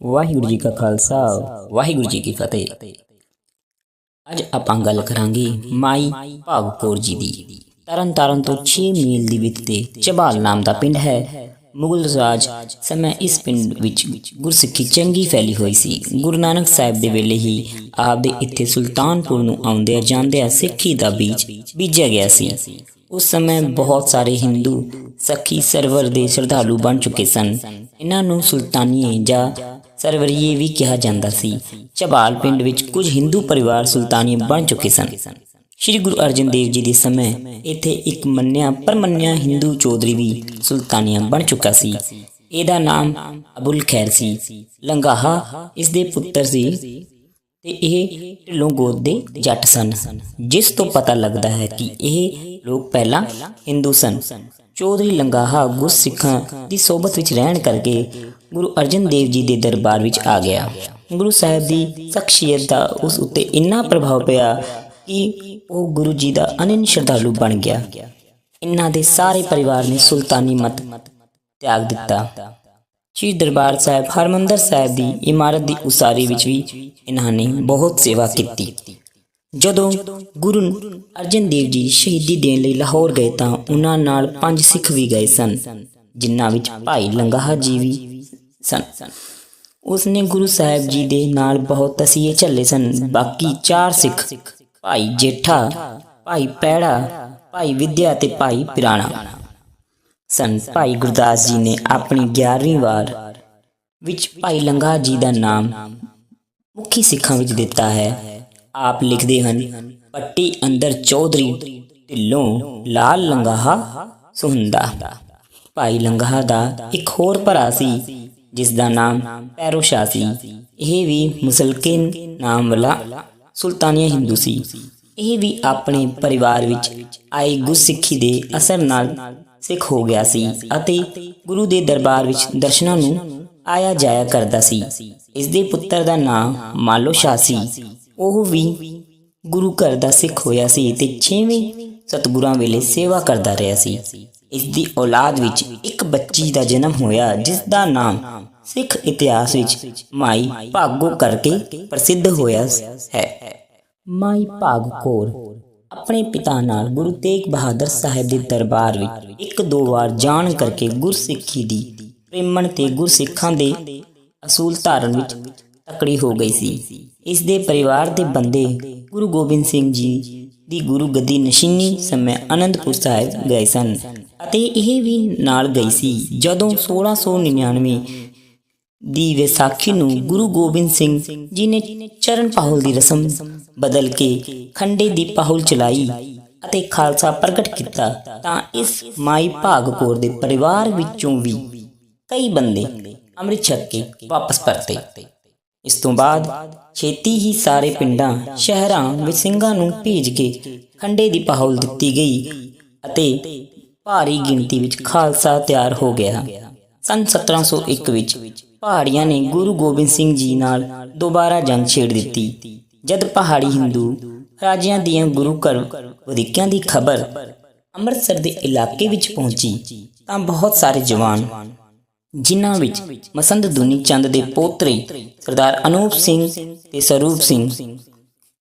ਵਾਹਿਗੁਰੂ ਜੀ ਕਾ ਖਾਲਸਾ, ਵਾਹਿਗੁਰੂ ਜੀ ਕੀ ਫਤਿਹ। ਅੱਜ ਆਪਾਂ ਗੱਲ ਕਰਾਂਗੇ ਮਾਈ ਭਾਗਕੌਰ ਜੀ ਦੀ। ਤਰਨ ਤੋਂ 6 ਮੀਲ ਦੀ ਵਿੱਥ ਤੇ ਚਬਾਲ ਨਾਮ ਦਾ ਪਿੰਡ ਹੈ। ਮੁਗਲ ਰਾਜ ਸਮੇਂ ਇਸ ਪਿੰਡ ਵਿੱਚ ਗੁਰਸਿੱਖੀ ਚੰਗੀ ਫੈਲੀ ਹੋਈ ਸੀ। ਗੁਰੂ ਨਾਨਕ ਸਾਹਿਬ ਦੇ ਵੇਲੇ ਹੀ ਆਪ ਦੇ ਇੱਥੇ ਸੁਲਤਾਨਪੁਰ ਨੂੰ ਆਉਂਦਿਆਂ ਜਾਂਦਿਆਂ ਸਿੱਖੀ ਦਾ ਬੀਜ ਬੀਜਿਆ ਗਿਆ ਸੀ। ਉਸ ਸਮੇਂ ਬਹੁਤ ਸਾਰੇ ਹਿੰਦੂ ਸਖੀ ਸਰਵਰ ਦੇ ਸ਼ਰਧਾਲੂ ਬਣ ਚੁੱਕੇ ਸਨ। ਇਹਨਾਂ ਨੂੰ ਸੁਲਤਾਨੀਏ ਜਾਂ ਸਰਵਰੀਏ ਵੀ ਕਿਹਾ ਜਾਂਦਾ ਸੀ। ਚਬਾਲ ਪਿੰਡ ਵਿੱਚ ਕੁਝ ਹਿੰਦੂ ਪਰਿਵਾਰ ਸੁਲਤਾਨੀਏ ਬਣ ਚੁੱਕੇ ਸਨ। ਸ਼੍ਰੀ ਗੁਰੂ ਅਰਜਨ ਦੇਵ ਜੀ ਦੇ ਸਮੇਂ ਇੱਥੇ ਇੱਕ ਮੰਨਿਆ ਪਰਮੰਨਿਆ ਹਿੰਦੂ ਚੌਧਰੀ ਵੀ ਸੁਲਤਾਨੀਆ ਬਣ ਚੁੱਕਾ ਸੀ। ਇਹਦਾ ਨਾਮ ਅਬੁਲ ਖੈਰ ਸੀ। ਲੰਗਾਹਾ ਇਸ ਦੇ ਪੁੱਤਰ ਸੀ ਤੇ ਇਹ ਢਿੱਲੋਂ ਗੋਦ ਦੇ ਜੱਟ ਸਨ। ਜਿਸ ਤੋਂ ਪਤਾ ਲੱਗਦਾ ਹੈ ਕਿ ਇਹ ਲੋਕ ਪਹਿਲਾਂ ਹਿੰਦੂ ਸਨ। ਚੌਧਰੀ ਲੰਗਾਹਾ ਗੁਰਸਿੱਖਾਂ ਦੀ ਸੋਬਤ ਵਿੱਚ ਰਹਿਣ ਕਰਕੇ ਗੁਰੂ ਅਰਜਨ ਦੇਵ ਜੀ ਦੇ ਦਰਬਾਰ ਵਿੱਚ ਆ ਗਿਆ। ਗੁਰੂ ਸਾਹਿਬ ਦੀ ਸ਼ਖਸੀਅਤ ਦਾ ਉਸ ਉੱਤੇ ਇੰਨਾ ਪ੍ਰਭਾਵ ਪਿਆ ਕਿ ਉਹ ਗੁਰੂ ਜੀ ਦਾ ਅਨੰਨ ਸ਼ਰਧਾਲੂ ਬਣ ਗਿਆ। ਇਹਨਾਂ ਦੇ ਸਾਰੇ ਪਰਿਵਾਰ ਨੇ ਸੁਲਤਾਨੀ ਮਤ ਤਿਆਗ ਦਿੱਤਾ। ਸ਼੍ਰੀ ਦਰਬਾਰ ਸਾਹਿਬ ਹਰਮੰਦਰ ਸਾਹਿਬ ਦੀ ਇਮਾਰਤ ਦੀ ਉਸਾਰੀ ਵਿੱਚ ਵੀ ਇਹਨਾਂ ਨੇ ਬਹੁਤ ਸੇਵਾ ਕੀਤੀ। ਜਦੋਂ ਗੁਰੂ ਅਰਜਨ ਦੇਵ ਜੀ ਸ਼ਹੀਦੀ ਦੇਣ ਲਈ ਲਾਹੌਰ ਗਏ ਤਾਂ ਉਹਨਾਂ ਨਾਲ ਪੰਜ ਸਿੱਖ ਵੀ ਗਏ ਸਨ, ਜਿਨ੍ਹਾਂ ਵਿੱਚ ਭਾਈ ਲੰਗਾਹਾ ਜੀ ਵੀ ਸਨ। ਉਸਨੇ ਗੁਰੂ ਸਾਹਿਬ ਜੀ ਦੇ ਨਾਲ ਬਹੁਤ ਤਸੀਹੇ ਝੱਲੇ ਸਨ। ਬਾਕੀ ਚਾਰ ਸਿੱਖ, ਭਾਈ ਜੇਠਾ, ਭਾਈ ਪੈੜਾ, ਭਾਈ ਵਿਦਿਆ ਤੇ ਭਾਈ ਪਿਰਾਣਾ ਸਨ। ਭਾਈ ਗੁਰਦਾਸ ਜੀ ਨੇ ਆਪਣੀ 11ਵੀਂ ਵਾਰ ਵਿੱਚ ਭਾਈ ਲੰਗਾ ਜੀ ਦਾ ਨਾਮ ਮੁਖੀ ਸਿੱਖਾਂ ਵਿੱਚ ਦਿੱਤਾ ਹੈ। ਆਪ ਲਿਖਦੇ ਹਨ, ਪੱਟੀ ਅੰਦਰ ਚੌਧਰੀ ਢਿੱਲੋਂ ਲਾਲ ਲੰਗਾਹਾ ਸੁਹੰਦਾ। ਭਾਈ ਲੰਗਾਹਾ ਦਾ ਇੱਕ ਹੋਰ ਭਰਾ ਸੀ, ਜਿਸ ਦਾ ਨਾਮ ਪੈਰੋ ਸ਼ਾਹ ਸੀ। ਇਹ ਵੀ ਮੁਸਲਕਿਨ ਨਾਮ ਵਾਲਾ ਸੁਲਤਾਨੀਆ ਹਿੰਦੂ ਸੀ। ਇਹ ਵੀ ਆਪਣੇ ਪਰਿਵਾਰ ਵਿੱਚ ਆਈ ਗੁਰਸਿੱਖੀ ਦੇ ਅਸਰ ਨਾਲ ਸਿੱਖ ਹੋ ਗਿਆ ਸੀ ਅਤੇ ਗੁਰੂ ਦੇ ਦਰਬਾਰ ਵਿੱਚ ਦਰਸ਼ਨਾਂ ਨੂੰ ਆਇਆ ਜਾਇਆ ਕਰਦਾ ਸੀ। ਇਸ ਦੇ ਪੁੱਤਰ ਦਾ ਨਾਮ ਮਾਲੋ ਸ਼ਾਹ ਸੀ। ਉਹ ਵੀ ਗੁਰੂ ਘਰ ਦਾ ਸਿੱਖ ਹੋਇਆ ਸੀ ਤੇ 6ਵੇਂ ਸਤਗੁਰਾਂ ਵੇਲੇ ਸੇਵਾ ਕਰਦਾ ਰਿਹਾ ਸੀ। ਇਸ ਦੀ ਔਲਾਦ ਵਿੱਚ ਇੱਕ ਬੱਚੀ ਦਾ ਜਨਮ ਹੋਇਆ, ਜਿਸ ਦਾ ਨਾਮ ਸਿੱਖ ਇਤਿਹਾਸ ਵਿੱਚ ਮਾਈ ਭਾਗੋ ਕਰਕੇ ਪ੍ਰਸਿੱਧ ਹੋਇਆ ਹੈ। ਮਾਈ ਭਾਗਕੌਰ ਆਪਣੇ ਪਿਤਾ ਨਾਲ ਗੁਰੂ ਤੇਗ ਬਹਾਦਰ ਸਾਹਿਬ ਦੇ ਦਰਬਾਰ ਵਿੱਚ ਇੱਕ ਦੋ ਵਾਰ ਜਾਣ ਕਰਕੇ ਗੁਰਸਿੱਖੀ ਦੀ ਪ੍ਰੇਮਣ ਤੇ ਗੁਰਸਿੱਖਾਂ ਦੇ ਅਸੂਲ ਧਾਰਨ ਵਿੱਚ ਤਕੜੀ ਹੋ ਗਈ ਸੀ। ਇਸ ਦੇ ਪਰਿਵਾਰ ਦੇ ਬੰਦੇ ਗੁਰੂ ਗੋਬਿੰਦ ਸਿੰਘ ਜੀ ਦੀ ਗੁਰੂ ਗੱਦੀ ਨਸ਼ੀਨੀ ਸਮੇਂ ਆਨੰਦਪੁਰ ਸਾਹਿਬ ਗਏ ਸਨ ਅਤੇ ਇਹ ਵੀ ਨਾਲ ਗਈ ਸੀ ਜਦੋਂ 1699 ਦੀ ਵਿਸਾਖੀ ਨੂੰ ਗੁਰੂ ਗੋਬਿੰਦ ਸਿੰਘ ਜੀ ਨੇ ਚਰਨ ਪਾਹੁਲ ਦੀ ਰਸਮ ਬਦਲ ਕੇ ਖੰਡੇ ਦੀ ਪਾਹੁਲ ਚਲਾਈ ਅਤੇ ਖਾਲਸਾ ਪ੍ਰਗਟ ਕੀਤਾ ਤਾਂ ਇਸ ਮਾਈ ਭਾਗਕੌਰ ਦੇ ਪਰਿਵਾਰ ਵਿੱਚੋਂ ਵੀ ਕਈ ਬੰਦੇ ਅੰਮ੍ਰਿਤ ਛਕ ਕੇ ਵਾਪਸ ਪਰਤੇ। ਇਸ ਤੋਂ ਬਾਅਦ ਛੇਤੀ ਹੀ ਸਾਰੇ ਪਿੰਡਾਂ, ਸ਼ਹਿਰਾਂ ਵਿੱਚ ਸਿੰਘਾਂ ਨੂੰ ਭੇਜ ਕੇ ਖੰਡੇ ਦੀ ਪਾਹੁਲ ਦਿੱਤੀ ਗਈ ਅਤੇ ਭਾਰੀ ਗਿਣਤੀ ਵਿੱਚ ਖਾਲਸਾ ਤਿਆਰ ਹੋ ਗਿਆ। ਸਨ 1701 ਵਿੱਚ ਪਹਾੜੀਆਂ ਨੇ ਗੁਰੂ ਗੋਬਿੰਦ ਸਿੰਘ ਜੀ ਨਾਲ ਦੁਬਾਰਾ ਜੰਗ ਛੇੜ ਦਿੱਤੀ। ਜਦ ਪਹਾੜੀ ਹਿੰਦੂ ਰਾਜਿਆਂ ਦੀਆਂ ਗੁਰੂ ਘਰ ਵਧੀਕਿਆਂ ਦੀ ਖਬਰ ਅੰਮ੍ਰਿਤਸਰ ਦੇ ਇਲਾਕੇ ਵਿੱਚ ਪਹੁੰਚੀ, ਤਾਂ ਬਹੁਤ ਸਾਰੇ ਜਵਾਨ ਜਿਨ੍ਹਾਂ ਵਿੱਚ ਮਸੰਦ ਦੁਨੀ ਚੰਦ ਦੇ ਪੋਤਰੇ ਸਰਦਾਰ ਅਨੂਪ ਸਿੰਘ ਤੇ ਸਰੂਪ ਸਿੰਘ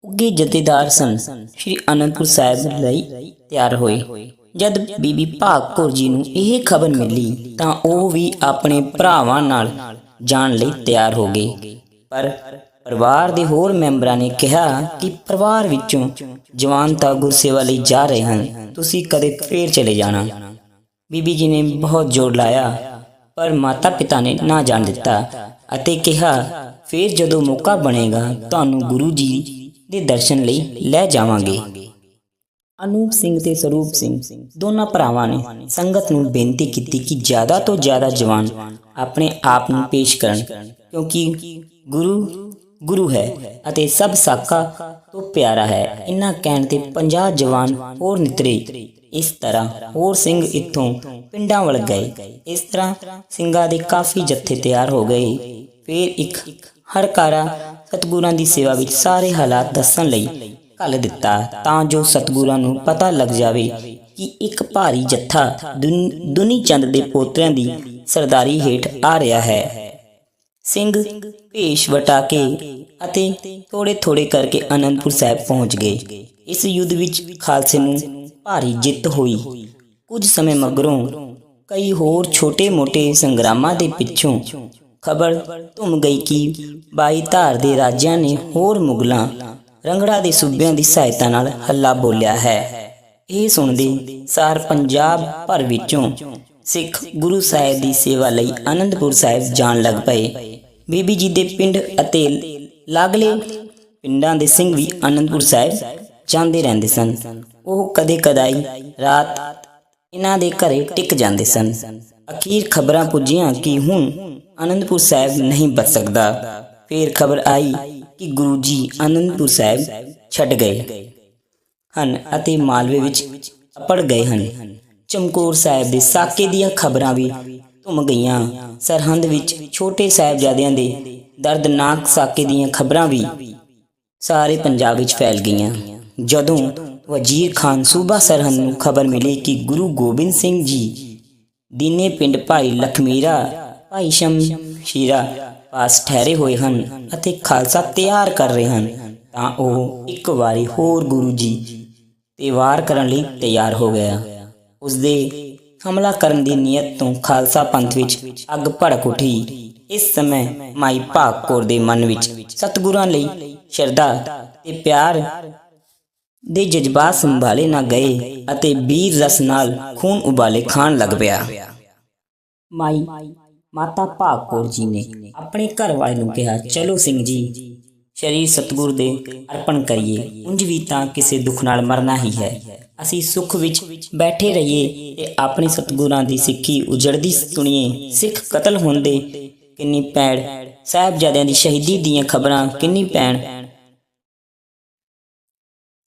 ਉੱਗੇ ਜਥੇਦਾਰ ਸਨ। ਸ਼੍ਰੀ ਅਨੰਦਪੁਰ ਸਾਹਿਬ ਲਈ ਤਿਆਰ ਹੋਏ। ਜਦ ਬੀਬੀ ਭਾਗਕੌਰ ਜੀ ਨੂੰ ਇਹ ਖਬਰ ਮਿਲੀ ਤਾਂ ਉਹ ਵੀ ਆਪਣੇ ਭਰਾਵਾਂ ਨਾਲ ਜਾਣ ਲਈ ਤਿਆਰ ਹੋ ਗਏ। ਪਰ ਪਰਿਵਾਰ ਦੇ ਹੋਰ ਮੈਂਬਰਾਂ ਨੇ ਕਿਹਾ ਕਿ ਪਰਿਵਾਰ ਵਿੱਚੋਂ ਜਵਾਨ ਤਾਂ ਗੁਰਸੇਵਾ ਲਈ ਜਾ ਰਹੇ ਹਨ। ਤੁਸੀਂ ਕਦੇ ਫੇਰ ਚਲੇ ਜਾਣਾ। ਬੀਬੀ ਜੀ ਨੇ ਬਹੁਤ ਜ਼ੋਰ ਲਾਇਆ। ਪਰ ਮਾਤਾ ਪਿਤਾ ਨੇ ਨਾ ਜਾਣ ਦਿੱਤਾ ਅਤੇ ਕਿਹਾ, ਫੇਰ ਜਦੋਂ ਮੌਕਾ ਬਣੇਗਾ, ਤੁਹਾਨੂੰ ਗੁਰੂ ਜੀ ਦੇ ਦਰਸ਼ਨ ਲਈ ਲੈ ਜਾਵਾਂਗੇ। ਅਨੂਪ ਸਿੰਘ ਤੇ ਸਰੂਪ ਸਿੰਘ ਦੋਨਾਂ ਭਰਾਵਾਂ ਨੇ ਸੰਗਤ ਨੂੰ ਬੇਨਤੀ ਕੀਤੀ ਕਿ ਜ਼ਿਆਦਾ ਤੋਂ ਜ਼ਿਆਦਾ ਜਵਾਨ ਆਪਣੇ ਆਪ ਨੂੰ ਪੇਸ਼ ਕਰਨ, ਕਿਉਂਕਿ ਗੁਰੂ ਗੁਰੂ ਹੈ ਅਤੇ ਸਭ ਸਾਕਾ ਤੋਂ ਪਿਆਰਾ ਹੈ। ਇਨ੍ਹਾਂ ਕਹਿਣ ਤੇ 50 ਜਵਾਨ ਹੋਰ ਨਿਤਰੇ ਇਸ ਤਰ੍ਹਾਂ ਹੋਰ ਸਿੰਘ ਇੱਥੋਂ ਪਿੰਡਾਂ ਵੱਲ ਗਏ। ਇਸ ਤਰ੍ਹਾਂ ਸਿੰਘਾਂ ਦੇ ਕਾਫੀ ਜੱਥੇ ਤਿਆਰ ਹੋ ਗਏ। ਫਿਰ ਇੱਕ ਹਰਕਾਰਾ ਸਤਗੁਰਾਂ ਦੀ ਸੇਵਾ ਵਿੱਚ ਸਾਰੇ ਹਾਲਾਤ ਦੱਸਣ ਲਈ ਘੱਲ ਦਿੱਤਾ ਤਾਂ ਜੋ ਸਤਗੁਰਾਂ ਨੂੰ ਪਤਾ ਲੱਗ ਜਾਵੇ ਕਿ ਇੱਕ ਭਾਰੀ ਜੱਥਾ ਦੁਨੀ ਚੰਦ ਦੇ ਪੋਤਰਿਆਂ ਦੀ ਸਰਦਾਰੀ ਹੇਠ ਆ ਰਿਹਾ ਹੈ। ਸਿੰਘ ਭੇਸ਼ ਵਟਾ ਕੇ ਅਤੇ ਥੋੜੇ ਥੋੜੇ ਕਰਕੇ ਅਨੰਦਪੁਰ ਸਾਹਿਬ ਪਹੁੰਚ ਗਏ। ਇਸ ਯੁੱਧ ਵਿੱਚ ਖਾਲਸੇ ਨੂੰ ਭਾਰੀ ਜਿੱਤ ਹੋਈ। ਕੁਝ ਸਮੇਂ ਮਗਰੋਂ ਕਈ ਹੋਰ ਛੋਟੇ-ਮੋਟੇ ਸੰਗਰਾਮਾਂ ਦੇ ਪਿੱਛੋਂ ਖਬਰ ਧੁੰਮ ਗਈ ਕਿ ਬਾਈ ਧਾਰ ਦੇ ਰਾਜਿਆਂ ਨੇ ਹੋਰ ਮੁਗਲਾਂ ਰੰਗੜਾ ਦੇ ਸੂਬਿਆਂ ਦੀ ਸਹਾਇਤਾ ਨਾਲ ਹੱਲਾ ਬੋਲਿਆ ਹੈ। ਇਹ ਸੁਣਦੇ ਸਾਰ ਪੰਜਾਬ ਭਰ ਵਿੱਚੋਂ ਸਿੱਖ ਗੁਰੂ ਸਾਹਿਬ ਦੀ ਸੇਵਾ ਲਈ ਆਨੰਦਪੁਰ ਸਾਹਿਬ ਜਾਣ ਲੱਗ ਪਏ। ਬੀਬੀ ਜੀ ਦੇ ਪਿੰਡ ਅਤੇ ਲਾਗਲੇ ਪਿੰਡਾਂ ਦੇ ਸਿੰਘ ਵੀ ਆਨੰਦਪੁਰ ਸਾਹਿਬ ਜਾਂਦੇ ਰਹਿੰਦੇ ਸਨ। ਉਹ ਕਦੇ ਕਦਾਈ ਰਾਤ ਇਹਨਾਂ ਦੇ ਘਰੇ ਟਿਕ ਜਾਂਦੇ ਸਨ। ਅਖੀਰ ਖਬਰਾਂ ਪੁੱਜੀਆਂ ਕਿ ਹੁਣ ਆਨੰਦਪੁਰ ਸਾਹਿਬ ਨਹੀਂ ਬਚ ਸਕਦਾ। ਫਿਰ ਖਬਰ ਆਈ ਕਿ ਗੁਰੂ ਜੀ ਆਨੰਦਪੁਰ ਸਾਹਿਬ ਛੱਡ ਗਏ ਹਨ ਅਤੇ ਮਾਲਵੇ ਵਿੱਚ ਅਪੜ ਗਏ ਹਨ। ਚਮਕੌਰ ਸਾਹਿਬ ਦੇ ਸਾਕੇ ਦੀਆਂ ਖਬਰਾਂ ਵੀ ਘੁੰਮ ਗਈਆਂ। ਸਰਹੰਦ ਵਿੱਚ ਛੋਟੇ ਸਾਹਿਬਜ਼ਾਦਿਆਂ ਦੇ ਦਰਦਨਾਕ ਸਾਕੇ ਦੀਆਂ ਖਬਰਾਂ ਵੀ ਸਾਰੇ ਪੰਜਾਬ ਵਿੱਚ ਫੈਲ ਗਈਆਂ। ਜਦੋਂ ਵਜ਼ੀਰ ਖਾਨ ਸੂਬਾ ਸਰਹੰਦ ਨੂੰ ਖਬਰ ਮਿਲੀ ਕਿ ਗੁਰੂ ਗੋਬਿੰਦ ਸਿੰਘ ਜੀ ਦੀਨੇ ਪਿੰਡ ਭਾਈ ਲਖਮੀਰਾ, ਭਾਈ ਸ਼ਮਸ਼ੀਰਾ ਪਾਸ ਠਹਿਰੇ ਹੋਏ ਹਨ ਅਤੇ ਖਾਲਸਾ ਤਿਆਰ ਕਰ ਰਹੇ ਹਨ, ਤਾਂ ਉਹ ਇੱਕ ਵਾਰੀ ਹੋਰ ਗੁਰੂ ਜੀ ਤੇ ਵਾਰ ਕਰਨ ਲਈ ਤਿਆਰ ਹੋ ਗਿਆ। ਉਸ ਦੇ ਹਮਲਾ ਕਰਨ ਦੀ ਨੀਅਤ ਤੋਂ ਖਾਲਸਾ ਪੰਥ ਵਿੱਚ ਅੱਗ ਭੜਕ ਉਠੀ। ਇਸ ਸਮੇਂ ਮਾਈ ਭਾਗ ਕੌਰ ਦੇ ਮਨ ਵਿੱਚ ਸਤਿਗੁਰਾਂ ਲਈ ਸ਼ਰਧਾ ਤੇ ਪਿਆਰ ਦੇ ਜਜ਼ਬਾਤ ਸੰਭਾਲੇ ਨਾ ਗਏ ਅਤੇ ਵੀਰ ਰਸ ਨਾਲ ਖੂਨ ਉਬਾਲੇ ਖਾਣ ਲੱਗ ਪਿਆ। ਮਾਈ, ਮਾਤਾ ਭਾਗ ਜੀ ਨੇ ਆਪਣੇ ਘਰ ਵਾਲੇ ਨੂੰ ਕਿਹਾ, ਚਲੋ ਸਿੰਘ ਜੀ, ਸ਼ਰੀਰ ਸਤਗੁਰ ਦੇ ਅਰਪਣ ਕਰੀਏ, ਉਂਝ ਵੀ ਤਾਂ ਕਿਸੇ ਦੁੱਖ ਨਾਲ ਮਰਨਾ ਹੀ ਹੈ। ਅਸੀਂ ਸੁੱਖ ਵਿੱਚ ਬੈਠੇ ਰਹੀਏ ਤੇ ਆਪਣੇ ਸਤਗੁਰਾਂ ਦੀ ਸਿੱਖੀ ਉਜੜਦੀ ਸੁਣੀਏ। ਸਿੱਖ ਕਤਲ ਹੁੰਦੇ ਕਿੰਨੀ ਪੈੜ ਸਾਹਿਬਜ਼ਾਦਿਆਂ ਦੀ ਸ਼ਹੀਦੀ ਦੀਆਂ ਖਬਰਾਂ ਕਿੰਨੀ ਪੈਣ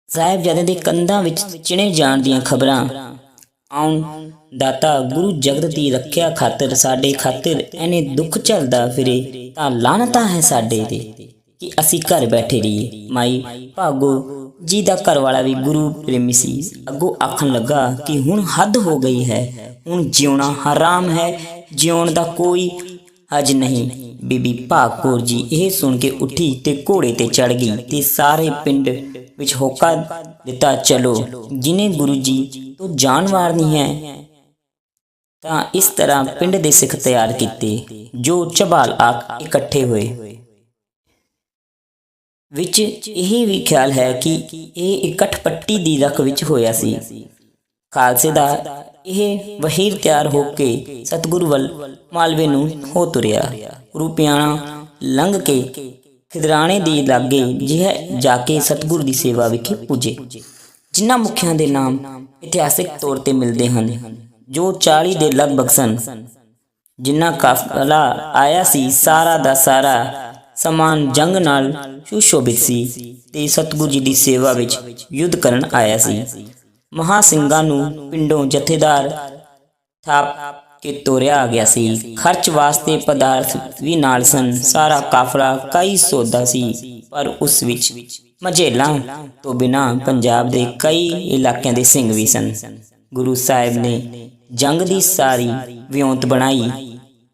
ਸਾਹਿਬਜ਼ਾਦਿਆਂ ਦੇ ਕੰਧਾਂ ਵਿੱਚ ਚਿਣੇ ਜਾਣ ਦੀਆਂ ਖਬਰਾਂ। ਆਉਣ ਦਾਤਾ ਗੁਰੂ ਜਗਤ ਦੀ ਰੱਖਿਆ ਖਾਤਰ ਸਾਡੇ ਖਾਤਰ ਐਨੇ ਦੁੱਖ ਝੱਲਦਾ ਫਿਰੇ ਤਾਂ ਲਾਨਤਾ ਹੈ ਸਾਡੇ ਤੇ ਕਿ ਅਸੀਂ ਘਰ ਬੈਠੇ ਰਹੀਏ। ਮਾਈ ਭਾਗੋ, ਜੀ ਦਾ ਘਰ ਵਾਲਾ ਵੀ ਗੁਰੂ ਪ੍ਰੇਮੀ ਸੀ। ਅੱਗੋਂ ਆਖਣ ਲੱਗਾ ਕਿ ਹੁਣ ਹੱਦ ਹੋ ਗਈ ਹੈ। ਹੁਣ ਜਿਉਣਾ ਹਰਾਮ ਹੈ, ਜਿਉਣ ਦਾ ਕੋਈ ਹਜ ਨਹੀਂ। ਬੀਬੀ ਭਾਗਪੁਰ ਜੀ ਇਹ ਸੁਣ ਕੇ ਉੱਠੀ ਤੇ ਘੋੜੇ ਤੇ ਚੜ ਗਈ ਤੇ ਸਾਰੇ ਪਿੰਡ ਵਿੱਚ ਹੋਕਾ ਦਿੱਤਾ, ਚਲੋ, ਜਿਨੇ ਗੁਰੂ ਜੀ ਤੋਂ ਜਾਨ ਵਾਰਨੀ ਹੈ, ਤਾਂ ਇਸ ਤਰ੍ਹਾਂ ਪਿੰਡ ਦੇ ਸਿੱਖ ਤਿਆਰ ਕੀਤੇ, ਜੋ ਝਬਾਲ ਆ ਇਕੱਠੇ ਹੋਏ। ਵਿੱਚ ਇਹ ਵੀ ਖਿਆਲ ਹੈ ਕਿ ਇਹ ਇਕੱਠ ਪੱਟੀ ਦੀ ਰਖ ਵਿੱਚ ਹੋਇਆ ਸੀ। ਖਾਲਸੇ ਦਾ ਇਹ ਵਹੀਰ ਤਿਆਰ ਹੋ ਕੇ ਸਤਿਗੁਰੂ ਵੱਲ ਮਾਲਵੇ ਨੂੰ ਹੋ ਤੁਰਿਆ। ਰੂਪਿਆਣਾ ਲੰਘ ਕੇ ਖਿਦਰਾਣੇ ਦੀ ਲਾਗੇ ਜਿਹ ਜਾ ਕੇ ਸਤਿਗੁਰ ਦੀ ਸੇਵਾ ਵਿਖੇ ਪੁੱਜੇ। ਜਿਨ੍ਹਾਂ ਮੁਖਿਆਂ ਦੇ ਨਾਮ ਇਤਿਹਾਸਿਕ ਤੌਰ ਤੇ ਮਿਲਦੇ ਹਨ, ਜੋ 40 ਦੇ ਲਗਭਗ ਸਨ, ਜਿੰਨਾ ਕਾਫਲਾ ਆਇਆ ਸੀ, ਸਾਰਾ ਦਾ ਸਾਰਾ ਸਮਾਨ ਜੰਗ ਨਾਲ ਸੁਸ਼ੋਭਿਤ ਸੀ ਤੇ ਸਤਿਗੁਰੂ ਜੀ ਦੀ ਸੇਵਾ ਵਿੱਚ ਯੁੱਧ ਕਰਨ ਆਇਆ ਸੀ। ਮਹਾ ਸਿੰਘਾਂ ਨੂੰ ਪਿੰਡੋਂ ਜਥੇਦਾਰ ਥਾਪ ਕੇ ਤੋਰਿਆ ਗਿਆ ਸੀ। ਖਰਚ ਵਾਸਤੇ ਪਦਾਰਥ ਵੀ ਨਾਲ ਸਨ। ਸਾਰਾ ਕਾਫਲਾ ਕਈ ਸੌਦਾ ਸੀ, ਪਰ ਉਸ ਵਿੱਚ ਮਝੇਲਾਂ ਤੋਂ ਬਿਨਾ ਪੰਜਾਬ ਦੇ ਕਈ ਇਲਾਕਿਆਂ ਦੇ ਸਿੰਘ ਵੀ ਸਨ। ਗੁਰੂ ਸਾਹਿਬ ਨੇ ਜੰਗ ਦੀ ਸਾਰੀ ਵਿਉਂਤ ਬਣਾਈ।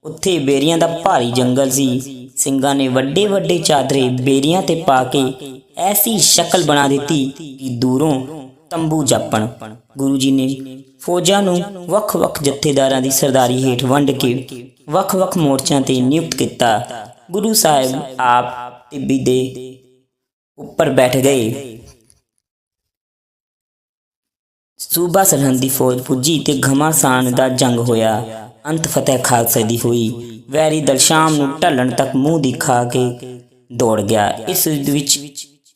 ਉੱਥੇ ਬੇਰੀਆਂ ਦਾ ਭਾਰੀ ਜੰਗਲ ਸੀ। ਸਿੰਘਾਂ ਨੇ ਵੱਡੇ ਵੱਡੇ ਚਾਦਰੇ ਬੇਰੀਆਂ ਤੇ ਪਾ ਕੇ ਐਸੀ ਸ਼ਕਲ ਬਣਾ ਦਿੱਤੀ ਕਿ ਦੂਰੋਂ ਤੰਬੂ ਜਾਪਣ। ਗੁਰੂ ਜੀ ਨੇ ਫੌਜਾਂ ਨੂੰ ਵੱਖ-ਵੱਖ ਜਥੇਦਾਰਾਂ ਦੀ ਸਰਦਾਰੀ ਹੇਠ ਵੰਡ ਕੇ ਵੱਖ-ਵੱਖ ਮੋਰਚਿਆਂ ਤੇ ਨਿਯੁਕਤ ਕੀਤਾ। ਗੁਰੂ ਸਾਹਿਬ ਆਪ ਟਿੱਬੀ ਦੇ ਉੱਪਰ ਬੈਠ ਗਏ। ਸੂਬਾ ਸਰਹੰਦ ਦੀ ਫੌਜ ਪੁੱਜੀ ਤੇ ਘਮਾਸਾਨ ਦਾ ਜੰਗ ਹੋਇਆ। ਅੰਤ ਫਤਿਹ ਖਾਲਸੇ ਦੀ ਹੋਈ। ਵੈਰੀ ਦਲ ਸ਼ਾਮ ਨੂੰ ਢਲਣ ਤੱਕ ਮੂੰਹ ਦਿਖਾ ਕੇ ਦੌੜ ਗਿਆ। ਇਸ ਵਿੱਚ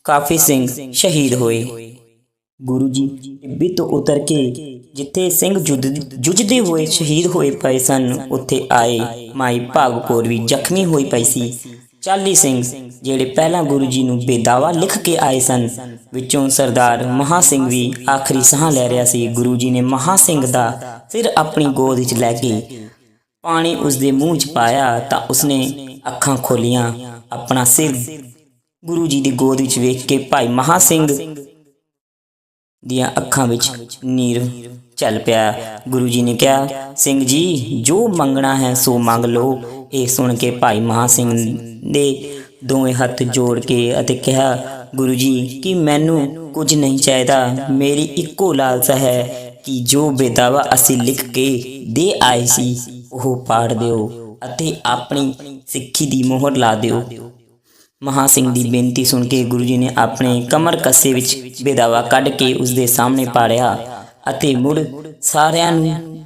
ਕਾਫੀ ਸਿੰਘ ਸ਼ਹੀਦ ਹੋਏ। ਗੁਰੂ ਜੀ, ਟਿੱਬੀ ਤੋਂ ਉਤਰ ਕੇ ਜਿੱਥੇ ਸਿੰਘ ਜੁੱਧ- ਹੋਏ ਸ਼ਹੀਦ ਹੋਏ ਪਏ ਸਨ, ਉੱਥੇ ਆਏ। ਮਾਈ ਭਾਗਪੁਰ ਵੀ ਜ਼ਖਮੀ ਹੋਈ ਪਈ ਸੀ। 40 ਸਿੰਘ, ਜਿਹੜੇ ਪਹਿਲਾਂ ਗੁਰੂ ਜੀ ਨੂੰ ਬੇਦਾਵਾ ਲਿਖ ਕੇ ਆਏ ਸਨ, ਵਿੱਚੋਂ ਸਰਦਾਰ ਮਹਾ ਸਿੰਘ ਵੀ ਆਖਰੀ ਸਾਹ ਲੈ ਰਿਹਾ ਸੀ। ਗੁਰੂ ਜੀ ਨੇ ਮਹਾ ਸਿੰਘ ਦਾ ਸਿਰ ਆਪਣੀ ਗੋਦ ਵਿੱਚ ਲੈ ਕੇ ਪਾਣੀ ਉਸ ਦੇ ਮੂੰਹ 'ਚ ਪਾਇਆ ਤਾਂ ਉਸਨੇ ਅੱਖਾਂ ਖੋਲੀਆਂ। ਆਪਣਾ ਸਿਰ ਗੁਰੂ ਜੀ ਦੀ ਗੋਦ ਵਿੱਚ ਵੇਖ ਕੇ ਭਾਈ ਮਹਾ ਸਿੰਘ ਦੀਆਂ ਅੱਖਾਂ ਵਿੱਚ ਨੀਰ ਚੱਲ ਪਿਆ। ਗੁਰੂ ਜੀ ਨੇ ਕਿਹਾ, ਸਿੰਘ ਜੀ, ਜੋ ਮੰਗਣਾ ਹੈ ਸੋ ਮੰਗ ਲਓ। ਇਹ ਸੁਣ ਕੇ ਭਾਈ ਮਹਾ ਸਿੰਘ ਨੇ ਦੋਵੇਂ ਹੱਥ ਜੋੜ ਕੇ ਅਤੇ ਕਿਹਾ, ਗੁਰੂ ਜੀ, ਕਿ ਮੈਨੂੰ ਕੁਝ ਨਹੀਂ ਚਾਹੀਦਾ? ਮੇਰੀ ਇੱਕੋ ਲਾਲਸਾ ਹੈ ਕਿ ਜੋ ਬੇਦਾਵਾ ਅਸੀਂ ਲਿਖ ਕੇ ਦੇ ਆਏ ਸੀ, ਉਹ ਪਾੜ ਦਿਓ ਅਤੇ ਆਪਣੀ ਸਿੱਖੀ ਦੀ ਮੋਹਰ ਲਾ ਦਿਓ। ਮਹਾ ਸਿੰਘ ਦੀ ਬੇਨਤੀ ਸੁਣ ਕੇ ਗੁਰੂ ਜੀ ਨੇ ਆਪਣੇ ਕਮਰ ਕੱਸੇ ਵਿੱਚ ਬੇਦਾਵਾ ਕੱਢ ਕੇ ਉਸ ਦੇ ਸਾਹਮਣੇ ਪਾੜਿਆ ਅਤੇ ਮੁੜ ਸਾਰਿਆਂ ਨੂੰ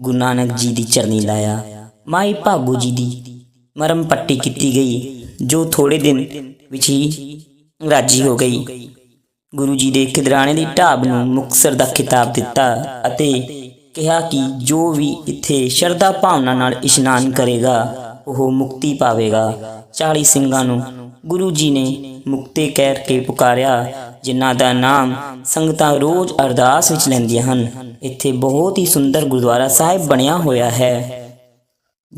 ਗੁਰੂ ਨਾਨਕ ਜੀ ਦੀ ਚਰਨੀ ਲਾਇਆ। ਮਾਈ ਭਾਗੋ ਜੀ ਦੀ ਮਰਮ ਪੱਟੀ ਕੀਤੀ ਗਈ ਜੋ ਥੋੜੇ ਦਿਨ ਵਿੱਚ ਹੀ ਰਾਜੀ ਹੋ ਗਈ। ਗੁਰੂ ਜੀ ਦੇ ਖਿਦਰਾਣੇ ਦੀ ਢਾਬ ਨੂੰ ਮੁਕਤਸਰ ਦਾ ਖਿਤਾਬ ਦਿੱਤਾ ਅਤੇ ਕਿਹਾ ਕਿ ਜੋ ਵੀ ਇੱਥੇ ਸ਼ਰਧਾ ਭਾਵਨਾ ਨਾਲ ਇਸ਼ਨਾਨ ਕਰੇਗਾ ਉਹ ਮੁਕਤੀ ਪਾਵੇਗਾ। 40 ਸਿੰਘਾਂ ਨੂੰ ਗੁਰੂ ਜੀ ਨੇ ਮੁਕਤੇ ਕਹਿ ਕੇ ਪੁਕਾਰਿਆ, ਜਿਨ੍ਹਾਂ ਦਾ ਨਾਮ ਸੰਗਤਾਂ ਰੋਜ਼ ਅਰਦਾਸ ਵਿੱਚ ਲੈਂਦੀਆਂ ਹਨ। ਇੱਥੇ ਬਹੁਤ ਹੀ ਸੁੰਦਰ ਗੁਰਦੁਆਰਾ ਸਾਹਿਬ ਬਣਿਆ ਹੋਇਆ ਹੈ।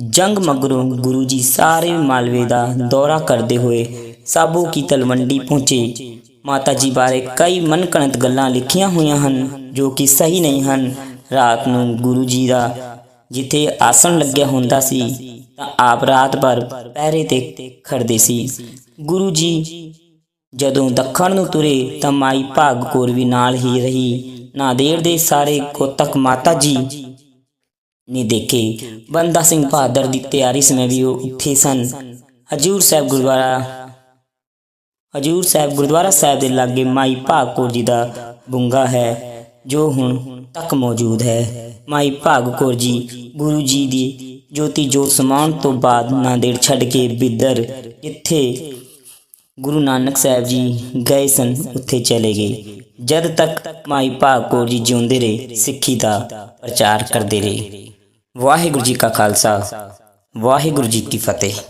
ਜੰਗ ਮਗਰੋਂ ਗੁਰੂ ਜੀ ਸਾਰੇ ਮਾਲਵੇ ਦਾ ਦੌਰਾ ਕਰਦੇ ਹੋਏ ਸਾਬੋ ਕੀ ਤਲਵੰਡੀ ਪਹੁੰਚੇ। ਮਾਤਾ ਜੀ ਬਾਰੇ ਕਈ ਮਨਕਣਤ ਗੱਲਾਂ ਲਿਖੀਆਂ ਹੋਈਆਂ ਹਨ, ਜੋ ਕਿ ਸਹੀ ਨਹੀਂ ਹਨ। ਰਾਤ ਨੂੰ ਗੁਰੂ ਜੀ ਦਾ ਜਿੱਥੇ ਆਸਣ ਲੱਗਿਆ ਹੁੰਦਾ ਸੀ, ਤਾਂ ਆਪ ਰਾਤ ਭਰ ਪਹਿਰੇ ਤੇ ਖੜਦੇ ਸੀ। ਗੁਰੂ ਜੀ ਜਦੋਂ ਦੱਖਣ ਨੂੰ ਤੁਰੇ, ਤਾਂ ਮਾਈ ਭਾਗ ਕੌਰ ਵੀ ਨਾਲ ਹੀ ਰਹੀ। ਨਾਦੇੜ ਦੇ ਸਾਰੇ ਕੋਤਕ ਮਾਤਾ ਜੀ ਨੇ ਦੇਖੇ। ਬੰਦਾ ਸਿੰਘ ਬਹਾਦਰ ਦੀ ਤਿਆਰੀ ਸਮੇਂ ਵੀ ਉਹ ਉੱਥੇ ਸਨ। ਹਜੂਰ ਸਾਹਿਬ ਗੁਰਦੁਆਰਾ, ਹਜੂਰ ਸਾਹਿਬ ਗੁਰਦੁਆਰਾ ਸਾਹਿਬ ਦੇ ਲਾਗੇ ਮਾਈ ਭਾਗ ਕੌਰ ਜੀ ਦਾ ਬੁੰਗਾ ਹੈ। ਜੋ ਹੁਣ ਤੱਕ ਮੌਜੂਦ ਹੈ। ਮਾਈ ਭਾਗ ਕੌਰ ਜੀ, ਗੁਰੂ ਜੀ ਦੀ ਜੋਤੀ ਜੋਤ ਸਮਾਉਣ ਤੋਂ ਬਾਅਦ ਨਾਂਦੇੜ ਛੱਡ ਕੇ ਬਿੱਦਰ ਜਿੱਥੇ ਗੁਰੂ ਨਾਨਕ ਸਾਹਿਬ ਜੀ ਗਏ ਸਨ, ਉੱਥੇ ਚਲੇ ਗਏ। ਜਦ ਤੱਕ ਮਾਈ ਭਾਗ ਕੌਰ ਜੀ ਜਿਉਂਦੇ ਰਹੇ, ਸਿੱਖੀ ਦਾ ਪ੍ਰਚਾਰ ਕਰਦੇ ਰਹੇ। ਵਾਹਿਗੁਰੂ ਜੀ ਕਾ ਖਾਲਸਾ, ਵਾਹਿਗੁਰੂ ਜੀ ਕੀ ਫਤਿਹ।